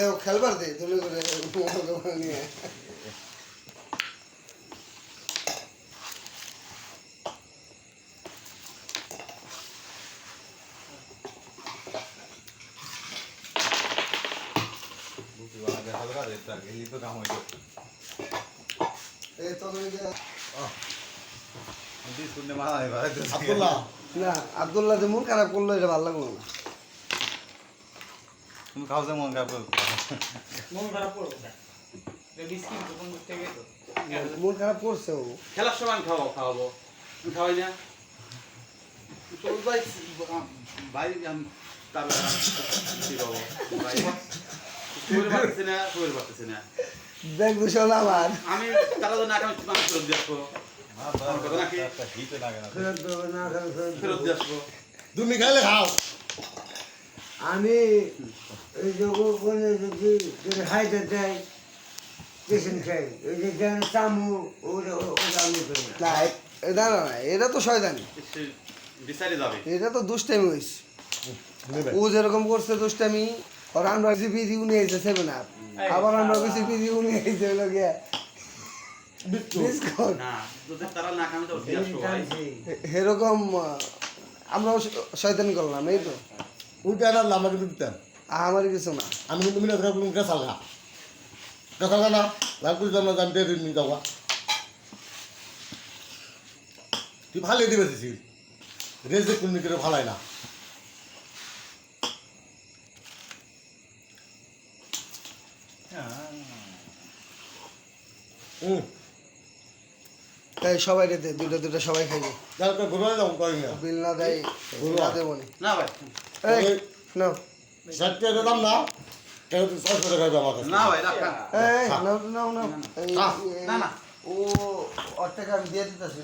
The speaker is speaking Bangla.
দেখো খেলবার দে ধরে করে নিয়ে এই তো তুমি যে- আব্দুল্লাহ না আব্দুল্লাহ যে মন খারাপ করল এটা ভালো লাগল না তুমি খাও যে মন খারাপ। মন খারাপ করব না বিস্কিট তো কোন থেকে তো মন খারাপ করছে ও। খেলার সময় খাওয়াবো। খাওয়াবো খাওয়াই না? তোর ভাই ভাই আমি তার ভাই পারতেছি না পারতেছি না। ব্যাগ দূষণ আমার। আমি তারা তো না আমি আমি ফেরত। দিয়ে আসব। তুমি খাইলে খাও। আমি যদি যদি হাইতে দেয় পেশেন্ট খাই ওই যে যেন চামু ওটা ওটা আমি করি না। এটা তো শয়তানি। সে বিচারে যাবে। এটা তো দুষ্টামি হয়েছে ও যেরকম করছে দুষ্টামি আর আমরা কিছু পিজি উনি এসে সেভেন আপ আবার আমরা কিছু পিজি উনি এসে হলো গিয়া। এরকম শ- শয়তানি করলাম এই তো। উঠে আনার কিন্তু দিতাম। আমার কিছু না। আমি কিন্তু মিনা থাকা কোনো কেসাল না কেসাল না লাল করে জন্ম জানতে নিয়ে যাওয়া। তুই ভালো দিবে দিছিস রেজে কোনো করে ভালাই না। হুম তাই সবাই রেতে দুটো দুটো সবাই খাইবে যার তো ঘুরে করি না বিল না দেয় না দেবো না। ভাই। এই নাও। ষাট টাকা দাম না? কেউ তো ছয়শো টাকা জমা আমার কাছে না ভাই নাও এই- না, না, না। ও ওর আমি দিয়ে দিতেছি